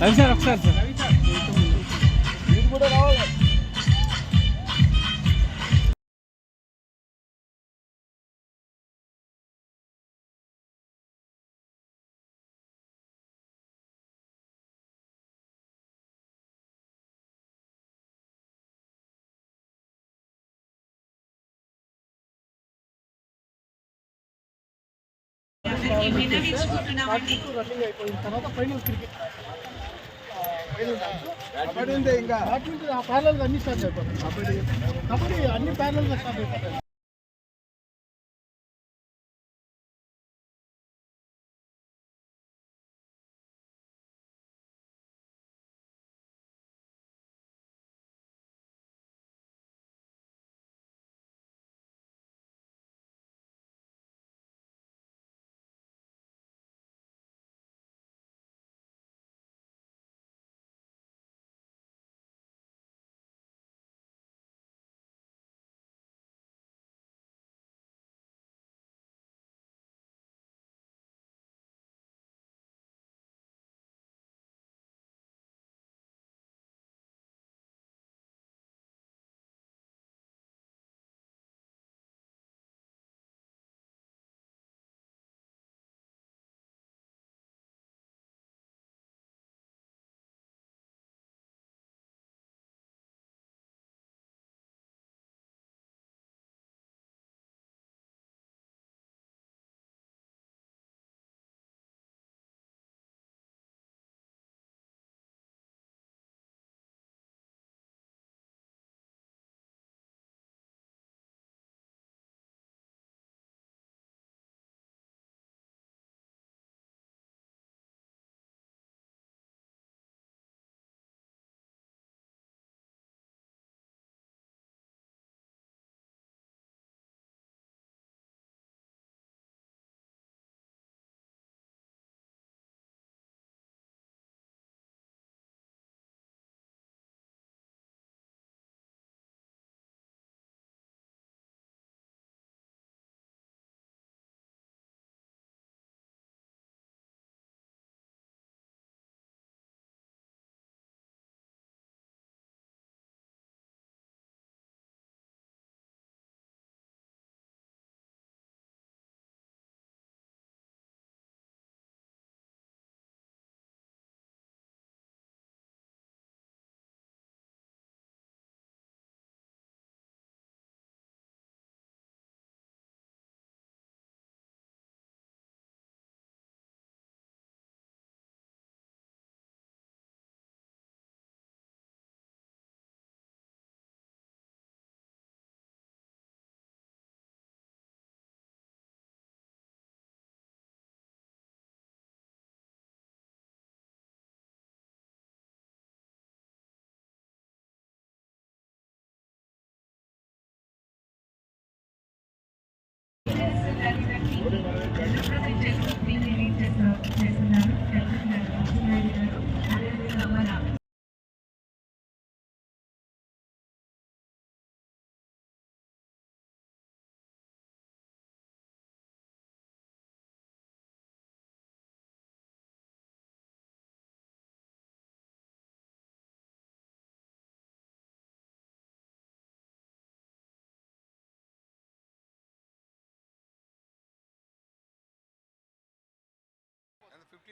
Ravi sir ఒకసారి sir. మీరు కూడా రావాలి అయిపోయిన తర్వాత ఫైనల్ క్రికెట్ కబడ్డీ ఉంది ఇంకా బ్యాడ్మింటన్ ఆ ప్యారల్ అన్ని స్టార్ట్ అయిపోతాయి. కబడ్డీ కబడ్డీ అన్ని ప్యానల్ స్టార్ట్ అయిపోతాయి. చేస్తున్నారు. తెలుగుతున్నారు అదేవిధంగా మన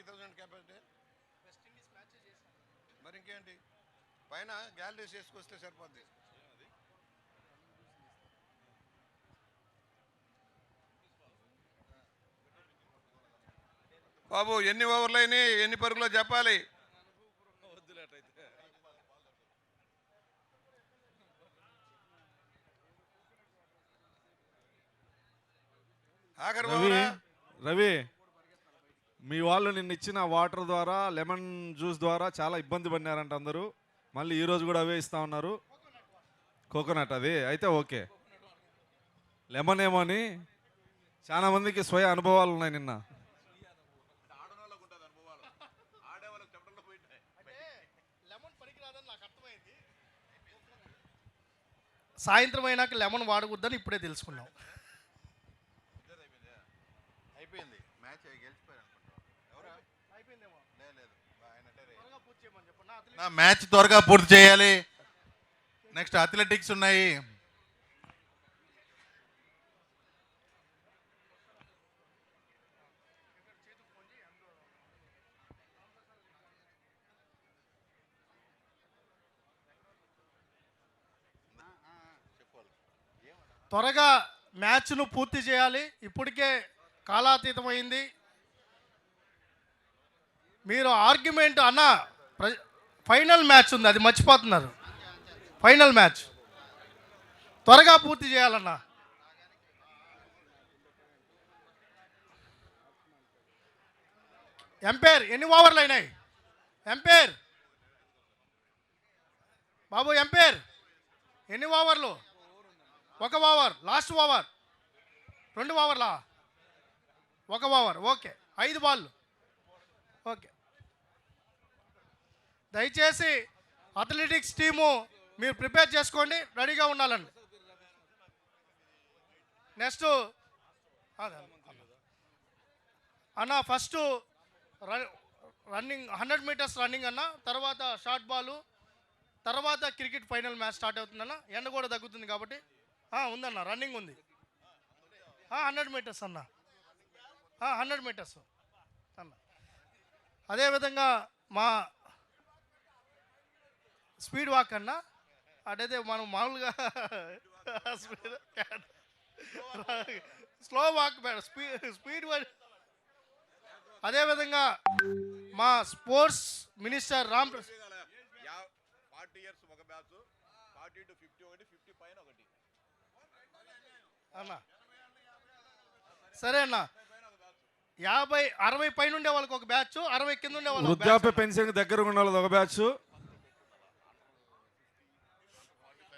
ఫిఫ్టీ థౌసండ్ కెపాసిటీ మరి ఇంకేంటి? పైన గ్యాలరీస్ వేసుకొస్తే సరిపోద్ది. బాబు ఎన్ని ఓవర్లు అయినాయి? ఎన్ని పరుగులో చెప్పాలి? ఆఖరి రవి రవి మీ వాళ్ళు నిన్న ఇచ్చిన వాటర్ ద్వారా లెమన్ జ్యూస్ ద్వారా చాలా ఇబ్బంది పడినారంట అందరూ. మళ్ళీ ఈరోజు కూడా అవే ఇస్తా ఉన్నారు. కోకోనట్ అది? అయితే ఓకే. లెమన్ ఏమో అని చాలా మందికి స్వయ అనుభవాలు ఉన్నాయి నిన్న. లెమన్ నాకు సాయంత్రం అయినాక లెమన్ వాడకూడదని ఇప్పుడే తెలుసుకున్నాం అయిపోయింది మ్యాచ్ గెలిచిపోయారు అనుకుంటా ఎవరా అయిపోయిందేమో లేదు లేదు ఆయన త్వరగా పూర్తి నా మ్యాచ్ త్వరగా పూర్తి చేయాలి. నెక్స్ట్ అథ్లెటిక్స్ ఉన్నాయి. త్వరగా మ్యాచ్ను పూర్తి చేయాలి. ఇప్పటికే కాలాతీతమైంది. మీరు ఆర్గ్యుమెంట్ అన్న ప్ర- ఫైనల్ మ్యాచ్ ఉంది అది మర్చిపోతున్నారు. Final match. త్వరగా పూర్తి చేయాలన్నా. ఎంపైర్ ఎన్ని ఓవర్లు అయినాయి? ఎంపైర్. బాబు ఎంపైర్. ఎన్ని ఓవర్లు? ఒక ఓవర్ లాస్ట్ ఓవర్. రెండు ఓవర్లా? ఒక ఓవర్ ఓకే. ఐదు బాళ్ళు ఓకే. దయచేసి అథ్లెటిక్స్ టీము మీరు ప్రిపేర్ చేసుకోండి రెడీగా ఉండాలండి. నెక్స్ట్ అన్న first running hundred metres running అన్న తర్వాత షార్ట్ బాలు తర్వాత క్రికెట్ ఫైనల్ మ్యాచ్ స్టార్ట్ అవుతుందన్న ఎండ కూడా తగ్గుతుంది కాబట్టి ఉందన్న రన్నింగ్ ఉంది. హండ్రెడ్ మీటర్స్ అన్న. హండ్రెడ్ మీటర్స్ అన్న. అదేవిధంగా మా స్పీడ్ వాక్ అన్న? అటైతే మనం మామూలుగా స్లో వాక్ స్పీడ్ స్పీడ్ అదేవిధంగా మా sports minister Ram Prasad forty years ఒక బ్యాచ్. ఫార్టీ టు ఫిఫ్టీ ఒకటి ఫిఫ్టీ పైన ఒకటి. అన్న. సరే అన్న. యాభై అరవై పైన ఉండే వాళ్ళకి ఒక బ్యాచ్ అరవై కింద ఉండే వాళ్ళకి ఒక వృద్ధాప్య. పెన్షన్ దగ్గర ఉన్న వాళ్ళది ఒక బ్యాచ్.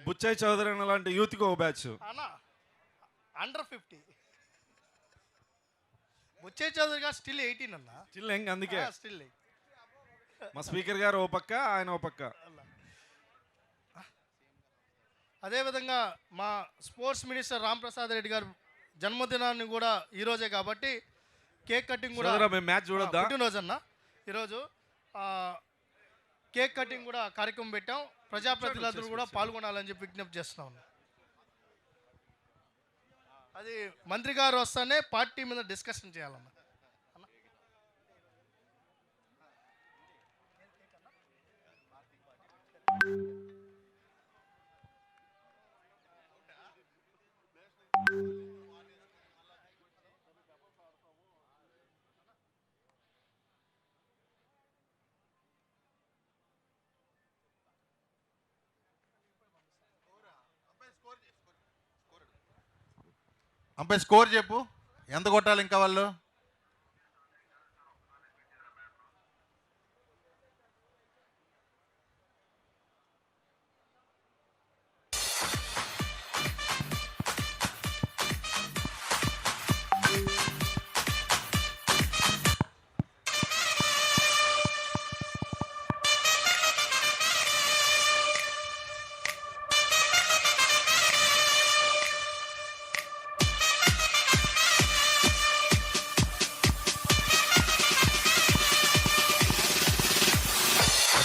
బుచ్చయ్య చౌదరి అన్న లాంటి యూత్కి ఒక బ్యాచ్. అన్న అండర్ ఫిఫ్టీ వచ్చే చదువుగా స్టిల్ ఎయిటీన్ అన్న. చిల్ ఎంగ్ అందుకే. స్టిల్ మా స్పీకర్ గారు ఓ పక్క ఆయన ఓ పక్క. అదేవిధంగా మా స్పోర్ట్స్ మినిస్టర్ రామ్ ప్రసాద్ రెడ్డి గారు జన్మదినాన్ని కూడా ఈరోజే కాబట్టి కేక్ కటింగ్ కూడా మ్యాచ్ చూడొద్దా? పుట్టినరోజు అన్న. ఈరోజు కేక్ కటింగ్ కూడా కార్యక్రమం పెట్టాం ప్రజాప్రతినిధులు కూడా పాల్గొనాలని చెప్పి విజ్ఞప్తి చేస్తున్నాం. అది మంత్రి గారు వస్తానే పార్టీ మీద డిస్కషన్ చేయాలన్న అన్న. అంపై స్కోర్ చెప్పు. ఎంత కొట్టాలి ఇంకా వాళ్ళు?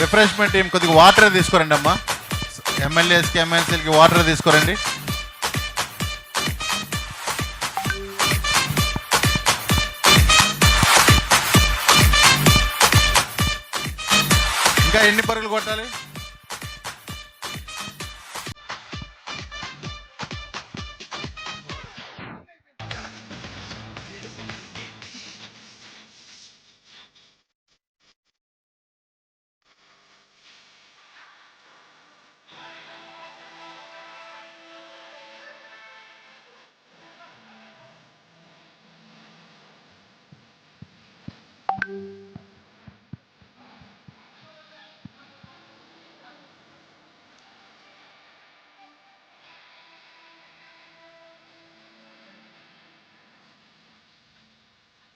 రిఫ్రెష్మెంట్ టీం కొద్దిగా వాటర్ తీసుకురండి అమ్మా. ఎమ్మెల్యేస్కి ఎమ్మెల్సీలకి వాటర్ తీసుకురండి. ఇంకా ఎన్ని పరుగులు కొట్టాలి?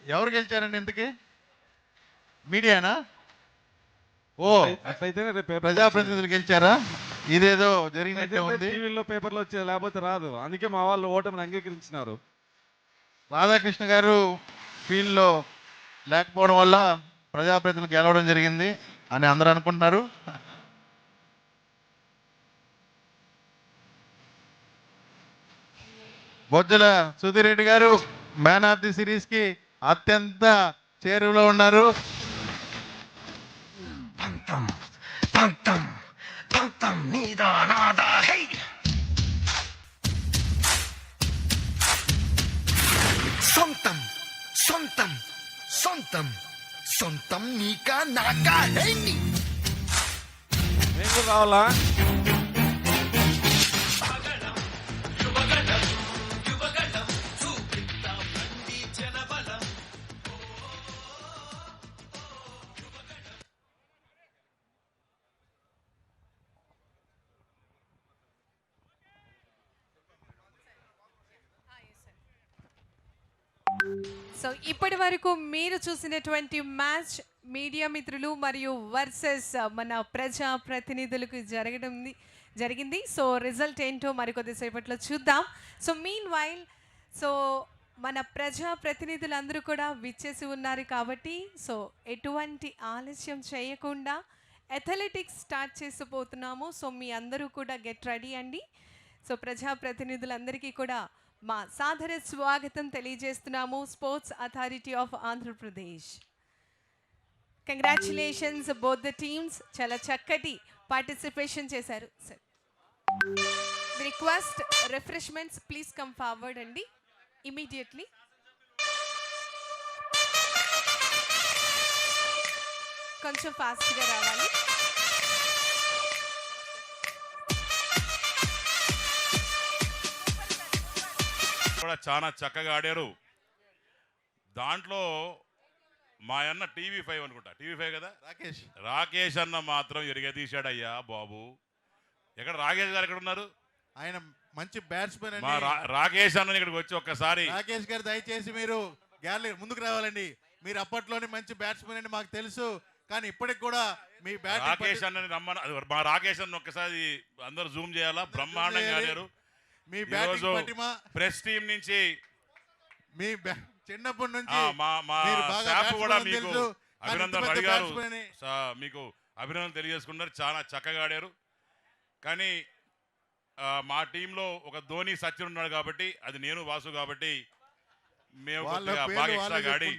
ఎవరు గెలిచారండి ఇంతకి? మీడియానా? ఓ పేపర్ ప్రజాప్రతినిధులు గెలిచారా? ఇదేదో జరిగినట్టే ఉంది. టీవీలో పేపర్లో వచ్చే లేకపోతే రాదు. అందుకే మా వాళ్ళు ఓటమిని అంగీకరించినారు. రాధాకృష్ణ గారు ఫీల్డ్లో లేకపోవడం వల్ల ప్రజాప్రతినిధులు గెలవడం జరిగింది అని అందరూ అనుకుంటున్నారు. బొజ్జల సుధీరెడ్డి గారు మ్యాన్ ఆఫ్ ది సిరీస్కి అత్యంత చేరువలో ఉన్నారు. పంతం సొంతం సొంతం సొంతం సొంతం నీకా నాకా హై ఇప్పటి వరకు మీరు చూసినటువంటి మ్యాచ్ మీడియా మిత్రులు మరియు వర్సెస్ మన ప్రజా ప్రతినిధులకు జరగడం జరిగింది. సో రిజల్ట్ ఏంటో మరికొద్దిసేపట్లో చూద్దాం. సో మీన్ వైల్ సో మన ప్రజా ప్రతినిధులందరూ కూడా విచ్చేసి ఉన్నారు కాబట్టి సో ఎటువంటి ఆలస్యం చేయకుండా అథ్లెటిక్స్ స్టార్ట్ చేసిపోతున్నాము సో మీ అందరూ కూడా గెట్ రెడీ అండి. సో ప్రజా ప్రతినిధులందరికీ కూడా మా సాదర స్వాగతం తెలియజేస్తున్నాము sports authority of Andhra Pradesh congratulations both the teams చాలా చక్కటి పార్టిసిపేషన్ చేశారు. Sir request refreshments please come forward అండి. ఇమీడియట్లీ కొంచెం ఫాస్ట్గా రావాలి. కూడా చాలా చక్కగా ఆడారు. దాంట్లో మా అన్న టీవీ ఫైవ్ అనుకుంటా. టీవీ ఫైవ్ కదా? రాకేష్. రాకేష్ అన్న మాత్రం ఎరగదీశాడయ్యా బాబు. ఎక్కడ రాకేష్ గారు ఎక్కడ ఉన్నారు? ఆయన మంచి బ్యాట్స్మెన్ రాకేష్ అన్న ఇక్కడికి వచ్చి ఒక్కసారి. రాకేష్ గారు దయచేసి మీరు గ్యాలరీ ముందుకు రావాలండి. మీరు అప్పట్లోనే మంచి బ్యాట్స్మెన్ అని మాకు తెలుసు. కానీ ఇప్పటికి కూడా మీ బ్యాట్ రాకేష్ అన్నని రమ్మని అది మా రాకేష్ అన్న ఒక్కసారి అందరూ జూమ్ చేయాలా? బ్రహ్మాండంగా. ఆడారు. మీ బ్యాటింగ్ పటిమ ప్రెస్ టీం నుంచి మీ చిన్నప్పటి నుంచి మా మా స్టాఫ్ కూడా మీకు తెలుసు. కానీ అభినందన ఇంత రవి పెద్ద గారు batsman అని సా- మీకు అభినందన తెలియజేసుకున్నారు చాలా చక్కగా ఆడారు. కానీ మా టీంలో ఒక ధోని సచిన్ ఉన్నాడు కాబట్టి అది నేను వాసు కాబట్టి మేము బాగా ఎక్స్ట్రాగా ఆడి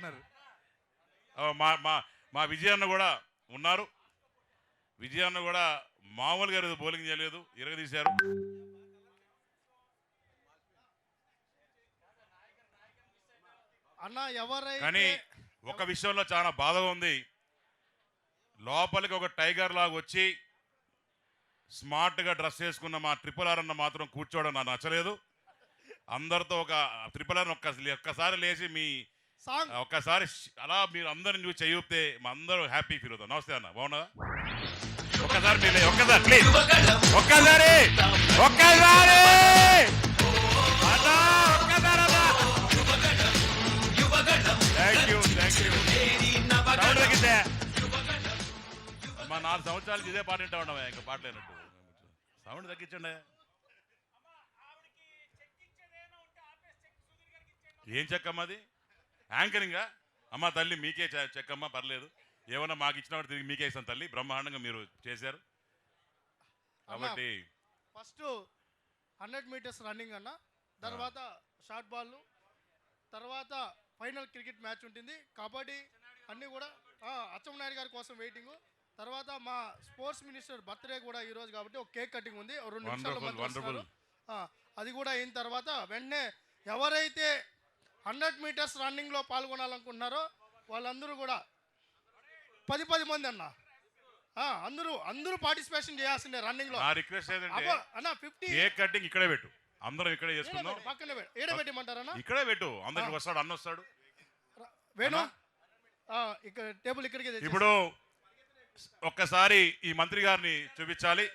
మా మా మా విజయన్న కూడా ఉన్నారు. విజయన్న కూడా మామూలుగా బౌలింగ్ చేయలేదు ఇరగదీశారు. అన్న ఎవరైతే కానీ ఒక విషయంలో చాలా బాధగా ఉంది. లోపలికి ఒక టైగర్ లాగా వచ్చి స్మార్ట్గా డ్రెస్ వేసుకున్న మా ట్రిపుల్ ఆర్ అన్న మాత్రం కూర్చోవడం నాకు నచ్చలేదు. అందరితో ఒక ట్రిపుల్ ఆర్ ఒక్క ఒక్కసారి లేచి మీ సాంగ్ ఒక్కసారి అలా మీరు అందరిని చూసి చేయూపితే మా అందరూ హ్యాపీ ఫీల్ అవుతాం నమస్తే అన్న బాగున్నదా ఒక్కసారి మీరు ఒక్కసారి ప్లీజ్ ఒక్కసారి ఒక్కసారి! నాలుగు సంవత్సరాలు ఇదే పాట వింటా ఉన్నావా? ఇంకా పాట లేనట్టు. సౌండ్ తగ్గించండి. ఏం చెక్కమ్మ అది? యాంకరింగా? అమ్మ తల్లి మీకే చెక్కమ్మ పర్లేదు. ఏమన్నా మాకు ఇచ్చినప్పుడు తిరిగి మీకే ఇస్తాను తల్లి. బ్రహ్మాండంగా మీరు చేశారు. కాబట్టి ఫస్ట్ హండ్రెడ్ మీటర్స్ రన్నింగ్ అన్న. తర్వాత షార్ట్ బాల్ తర్వాత ఫైనల్ క్రికెట్ మ్యాచ్ ఉంటుంది. కబడ్డీ అన్నీ కూడా ఆ, అచ్చెన్నాయుడు గారి కోసం వెయిటింగ్. తర్వాత మా స్పోర్ట్స్ మినిస్టర్ బర్త్డే కూడా ఈ రోజు కాబట్టి ఒక కేక్ కటింగ్ ఉంది. రెండు. ఆ, అది కూడా అయిన తర్వాత వెంటనే ఎవరైతే హండ్రెడ్ మీటర్స్ రన్నింగ్లో పాల్గొనాలనుకుంటున్నారో వాళ్ళందరూ కూడా పది పది మంది అన్న. అందరూ అందరూ పార్టిసిపేషన్ చేయాల్సిందే రన్నింగ్లో. నా రిక్వెస్ట్ ఏంటంటే అబ్బా, అన్న ఫిఫ్టీ. కేక్ కటింగ్ ఇక్కడే పెట్టు. అందరం ఇక్కడే చేసుకుందాం. పక్కనే. ఏడ పెట్టమంటారన్నా? ఇక్కడే పెట్టు. అందరికి వస్తాడు అన్న వస్తాడు. వేణు? ఇక్కడ టేబుల్ ఇక్కడికే. ఇప్పుడు ఒక్కసారి ఈ మంత్రి గారిని చూపించాలి.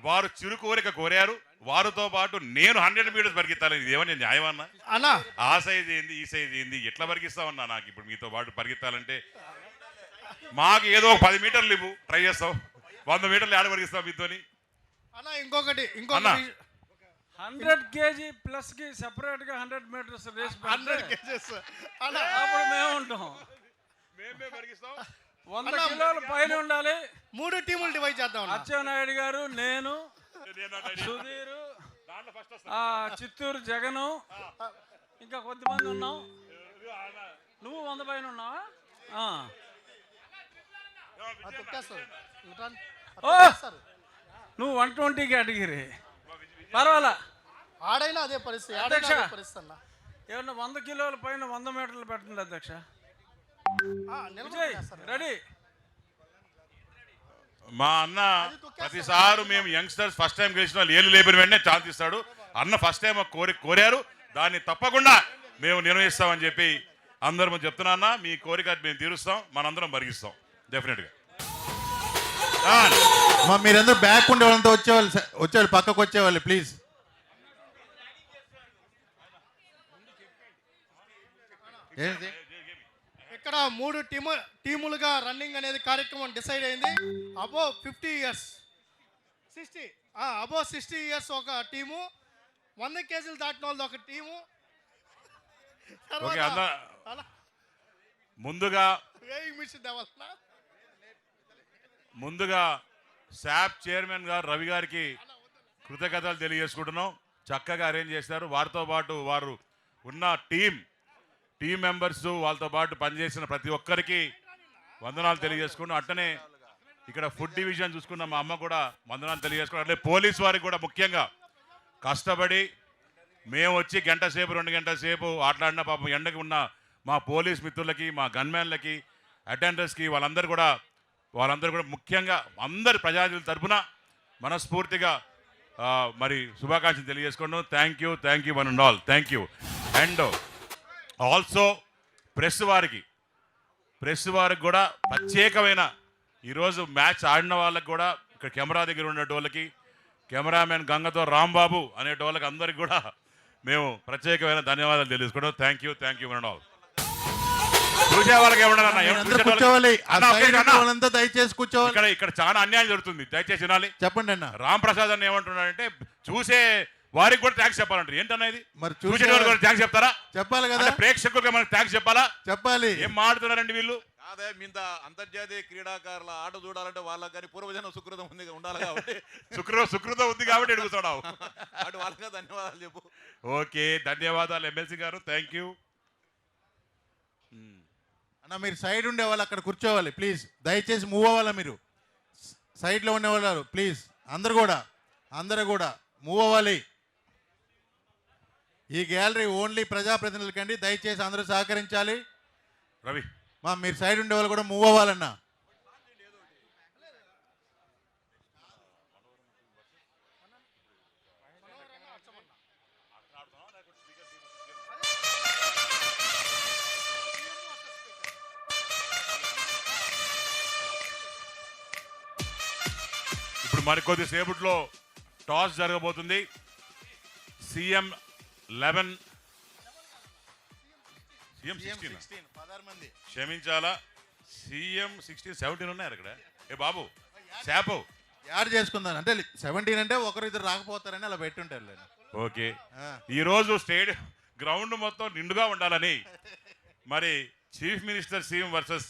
వారు చిరు కోరిక కోరారు. వారితో పాటు నేను హండ్రెడ్ మీటర్స్ పరిగెత్తాలి. ఇది ఏమన్నా న్యాయం అన్నా? ఆ సైజ్ ఏంది ఈ సైజ్ ఏంది ఎట్లా పరిగిస్తామన్నా నాకు ఇప్పుడు మీతో పాటు పరిగెత్తాలంటే. మాకు ఏదో ఒక పది మీటర్లు ఇవ్వు ట్రై చేస్తాం వంద మీటర్లు ఆడ పరిగిస్తాం మీతోని. అన్నా ఇంకొకటి ఇంకొకటి. అన్నా. హండ్రెడ్ కేజీ ప్లస్కి సెపరేట్గా hundred metres race hundred KGs. అన్నా. అప్పుడు మేము ఉంటాం మేమే పరిగిస్తాం వంద కిలోల పైన ఉండాలి. మూడు టీములు డివైడ్ చేద్దాం. అచ్చెన్నాయుడు గారు నేను సుధీర్ చిత్తూరు జగను ఇంకా కొద్దిమంది ఉన్నాం. నువ్వు వంద పైన ఉన్నావా. నువ్వు వన్ ట్వంటీ కేటగిరీ. పర్వాలా? ఆడైనా అదే పరిస్థితి అధ్యక్ష. ఏమన్నా వంద కిలోల పైన వంద మీటర్లు పెట్టండి అధ్యక్ష. రెడీ. మా అన్న ప్రతిసారి మేము యంగ్స్టర్స్ ఫస్ట్ టైం గెలిచిన వాళ్ళు ఏళ్ళు లేబర్ వెంటనే ఛాన్స్ ఇస్తాడు. అన్న ఫస్ట్ టైం కోరిక కోరారు. దాన్ని తప్పకుండా మేము నిర్వహిస్తామని చెప్పి అందరం చెప్తున్నా అన్న మీ కోరిక మేము తీరుస్తాం మనందరం మరిగిస్తాం. డెఫినెట్గా మా మీరందరూ బ్యాక్ ఉండే వాళ్ళంతా వచ్చేవాళ్ళు వచ్చేవాళ్ళు పక్కకు వచ్చేవాళ్ళు ప్లీజ్ ఏంటి ఇక్కడ మూడు టీము టీములుగా రన్నింగ్ అనేది కార్యక్రమం డిసైడ్ అయింది. Above fifty years sixty above sixty years ఒక టీము. వంద కేజీలు దాటిన వాళ్ళది ఒక టీము. ముందుగా ముందుగా శాప్ చైర్మన్ గారు రవి గారికి కృతజ్ఞతలు తెలియజేసుకుంటున్నాం. చక్కగా అరేంజ్ చేశారు. వారితో పాటు వారు ఉన్న టీం టీం మెంబర్స్ వాళ్ళతో పాటు పనిచేసిన ప్రతి ఒక్కరికి వందనాలు తెలియజేసుకున్నాం అట్టనే ఇక్కడ ఫుడ్ డివిజన్ చూసుకున్న మా అమ్మ కూడా వందనాలు తెలియజేసుకున్నాం అట్లే పోలీస్ వారికి కూడా ముఖ్యంగా కష్టపడి మేము వచ్చి గంట సేపు రెండు గంటల సేపు ఆటలాడిన పాపం ఎండకి ఉన్న మా పోలీస్ మిత్రులకి మా గన్మ్యాన్లకి అటెండర్స్కి వాళ్ళందరూ కూడా వాళ్ళందరూ కూడా ముఖ్యంగా అందరి ప్రజాతుల తరఫున మనస్ఫూర్తిగా మరి శుభాకాంక్షలు తెలియజేసుకున్నాం thank you thank you one and all thank you and also press వారికి. ప్రెస్ వారికి కూడా ప్రత్యేకమైన ఈరోజు మ్యాచ్ ఆడిన వాళ్ళకి కూడా ఇక్కడ కెమెరా దగ్గర ఉండే వాళ్ళకి కెమెరామెన్ గంగతో రాంబాబు అనే వాళ్ళకి అందరికి కూడా మేము ప్రత్యేకమైన ధన్యవాదాలు తెలియజేసుకుంటాం thank you thank you all దయచేసి కూర్చోవాలి. ఇక్కడ ఇక్కడ చాలా అన్యాయం జరుగుతుంది. దయచేసి వినాలి. చెప్పండి అన్న. రామ్ ప్రసాద్ అని ఏమంటున్నాడంటే చూసే వారికి కూడా థ్యాంక్స్ చెప్పాలంటారు. ఏంటన్నా ఇది? మరి చూసే వాళ్ళకి కూడా థ్యాంక్స్ చెప్తారా? చెప్పాలి కదా. అంటే ప్రేక్షకులుగా మనకు థ్యాంక్స్ చెప్పాలా? చెప్పాలి. ఏం మాడుతున్నారండి వీళ్ళు? కాదే మింత అంతర్జాతీయ క్రీడాకారుల ఆట చూడాలంటే వాళ్ళకి కానీ పూర్వజన సుకృతం ఉంది ఉండాలి కాబట్టి. శుక్ర శుక్రత ఉంది కాబట్టి అడుగుతున్నావు అటు వాళ్ళకి ధన్యవాదాలు చెప్పు. ఓకే ధన్యవాదాలు ఎమ్మెల్సీ గారు. థ్యాంక్ యూ అన్న మీరు సైడ్ ఉండే వాళ్ళు అక్కడ కూర్చోవాలి ప్లీజ్ దయచేసి మూవ్ అవ్వాలా మీరు? సైడ్లో ఉండేవాళ్ళు ప్లీజ్ అందరు కూడా అందరూ కూడా మూవ్ అవ్వాలి. ఈ గ్యాలరీ ఓన్లీ ప్రజాప్రతినిధులకండి. దయచేసి అందరూ సహకరించాలి. రవి. మా మీరు సైడ్ ఉండే వాళ్ళు కూడా మూవ్ అవ్వాలన్నా. ఇప్పుడు మరికొద్ది సేపట్లో టాస్ జరగబోతుంది. CM eleven. CM sixteen. క్షమించాలా? CM sixteen seventeen ఉన్నారు అక్కడ. ఏ బాబు శాపో. యాడ్ చేసుకుందాం. అంటే సెవెంటీన్ అంటే ఒకరు ఇద్దరు రాకపోతారని అలా పెట్టుంటారు. ఓకే. ఈరోజు స్టేడియం గ్రౌండ్ మొత్తం నిండుగా ఉండాలని మరి చీఫ్ మినిస్టర్ సీఎం వర్సెస్